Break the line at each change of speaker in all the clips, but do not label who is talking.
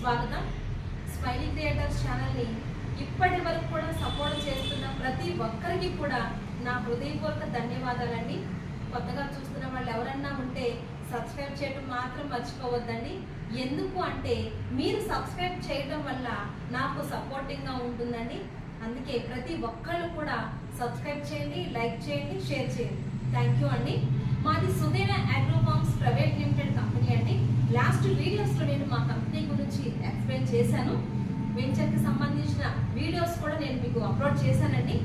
స్వాగతం. Smiley creators ఛానల్ని ఇప్పటి వరకు కూడా సపోర్ట్ చేస్తున్న ప్రతి ఒక్కరికి కూడా నా హృదయపూర్వక ధన్యవాదాలండి. కొత్తగా చూస్తున్న వాళ్ళు ఎవరన్నా ఉంటే సబ్స్క్రైబ్ చేయడం మాత్రం మర్చిపోవద్దండి. ఎందుకు అంటే మీరు సబ్స్క్రైబ్ చేయడం వల్ల నాకు సపోర్టింగ్గా ఉంటుందండి. అందుకే ప్రతి ఒక్కళ్ళు కూడా సబ్స్క్రైబ్ చేయండి లైక్ చేయండి షేర్ చేయండి. థ్యాంక్ యూ అండి. మాది Sudhira agrofarms private limited company వీడియోస్లో నేను మా కంపెనీ గురించి ఎక్స్ప్లెయిన్ చేశాను. వెంచర్కి సంబంధించిన వీడియోస్ కూడా నేను మీకు అప్లోడ్ చేశానండి.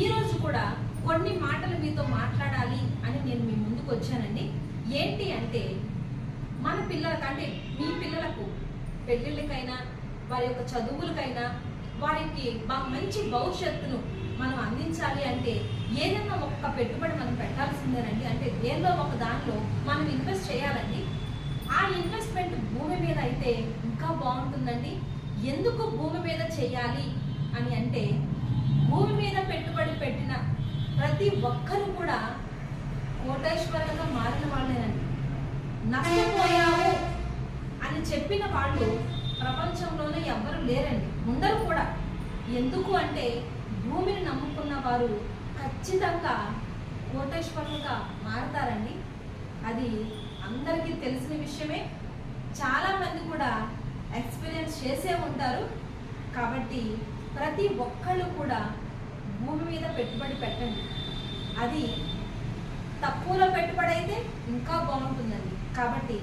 ఈ రోజు కూడా కొన్ని మాటలు మీతో మాట్లాడాలి అని నేను మీ ముందుకు వచ్చానండి. ఏంటి అంటే మన పిల్లలకు అంటే మీ పిల్లలకు పెళ్ళిళ్ళకైనా వారి యొక్క చదువులకైనా వారికి మంచి భవిష్యత్తును మనం అందించాలి అంటే ఏదైనా ఒక్క పెట్టుబడి మనం పెట్టాల్సిందేనండి. అంటే ఏదో ఒక దానిలో మనం ఇన్వెస్ట్ చేయాలండి. ఆ ఇన్వెస్ట్ భూమి మీద అయితే ఇంకా బాగుంటుందండి. ఎందుకు భూమి మీద చేయాలి అని అంటే భూమి మీద పెట్టుబడి పెట్టిన ప్రతి ఒక్కరు కూడా కోటేశ్వరులుగా మారిన వాళ్ళేనండి. నష్టపోయాము అని చెప్పిన వాళ్ళు ప్రపంచంలోనే ఎవ్వరు లేరండి. ఉండరు కూడా. ఎందుకు అంటే భూమిని నమ్ముకున్న వారు ఖచ్చితంగా కోటేశ్వరులుగా మారతారండి. అది అందరికీ తెలిసిన విషయమే. చాలా మంది కూడా ఎక్స్పీరియన్స్ చేసే ఉంటారు. కాబట్టి ప్రతి ఒక్కళ్ళు కూడా భూమి మీద పెట్టుబడి పెట్టండి. అది తక్కువలో పెట్టుబడి అయితే ఇంకా బాగుంటుందండి. కాబట్టి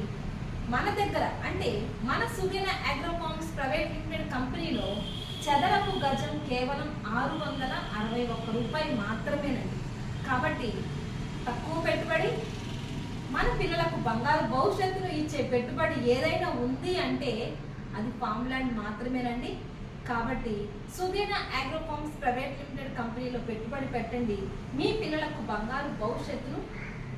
మన దగ్గర అంటే మన సుగిన అగ్రోఫార్మ్స్ ప్రైవేట్ లిమిటెడ్ కంపెనీలో చదరపు గజం కేవలం ఆరు వందల అరవై ఒక్క రూపాయలు మాత్రమేనండి. కాబట్టి తక్కువ పిల్లలకు బంగారు భవిష్యత్తును ఇచ్చే పెట్టుబడి ఏదైనా ఉంది అంటే అది ఫామ్ ల్యాండ్ మాత్రమేనండి. కాబట్టి సుదీన అగ్రోఫార్మ్స్ ప్రైవేట్ లిమిటెడ్ కంపెనీలో పెట్టుబడి పెట్టండి. మీ పిల్లలకు బంగారు భవిష్యత్తును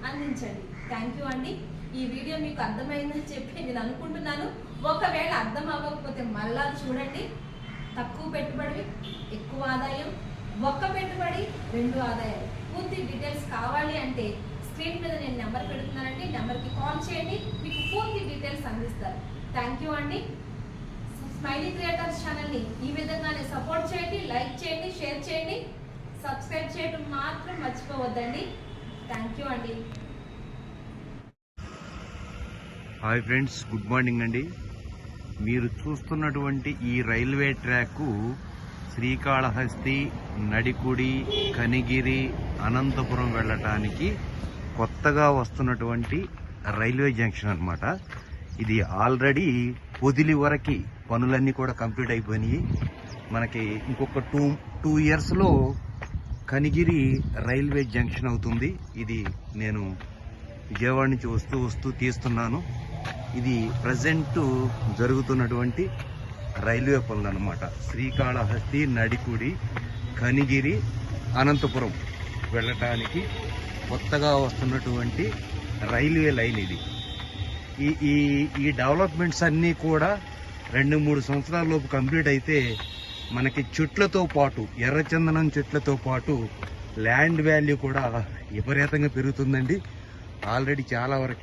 అందించండి. థ్యాంక్ యూ అండి. ఈ వీడియో మీకు అర్థమైందని చెప్పి నేను అనుకుంటున్నాను. ఒకవేళ అర్థం అవ్వకపోతే మళ్ళా చూడండి. తక్కువ పెట్టుబడి ఎక్కువ ఆదాయం ఒక్క పెట్టుబడి రెండు ఆదాయాలు. పూర్తి డీటెయిల్స్ కావాలి అంటే స్క్రీన్ మీద నేను నెంబర్ పెడుతున్నానండి నెంబర్కి కాల్ చేయండి మీకు పూర్తి డీటెయిల్స్ అందిస్తారు. థ్యాంక్ యూ అండి. స్మైలీ క్రియేటర్స్ ఛానల్ని ఈ విధంగానే సపోర్ట్ చేయండి లైక్ చేయండి షేర్ చేయండి. సబ్స్క్రైబ్ చేయడం మాత్రం మర్చిపోవద్దండి. థ్యాంక్ యూ అండి.
హాయ్ ఫ్రెండ్స్ గుడ్ మార్నింగ్ అండి. మీరు చూస్తున్నటువంటి ఈ రైల్వే ట్రాక్ శ్రీకాళహస్తి నడికుడి కనిగిరి అనంతపురం వెళ్ళటానికి కొత్తగా వస్తున్నటువంటి రైల్వే జంక్షన్ అనమాట ఇది ఆల్రెడీ పొదిలి వరకు పనులన్నీ కూడా కంప్లీట్ అయిపోయినాయి. మనకి ఇంకొక టూ టూ ఇయర్స్లో కనిగిరి రైల్వే జంక్షన్ అవుతుంది. ఇది నేను విజయవాడ నుంచి వస్తూ వస్తూ తీస్తున్నాను. ఇది ప్రజెంట్ జరుగుతున్నటువంటి రైల్వే పనులు అనమాట శ్రీకాళహస్తి నడికుడి కనిగిరి అనంతపురం. వెళ్ళటానికి కొత్తగా వస్తున్నటువంటి రైల్వే లైన్ ఇది. ఈ ఈ ఈ డెవలప్మెంట్స్ అన్నీ కూడా రెండు మూడు సంవత్సరాల లోపు కంప్లీట్ అయితే మనకి చెట్లతో పాటు ఎర్రచందనం చెట్లతో పాటు ల్యాండ్ వాల్యూ కూడా విపరీతంగా పెరుగుతుందండి. ఆల్రెడీ చాలా వరకు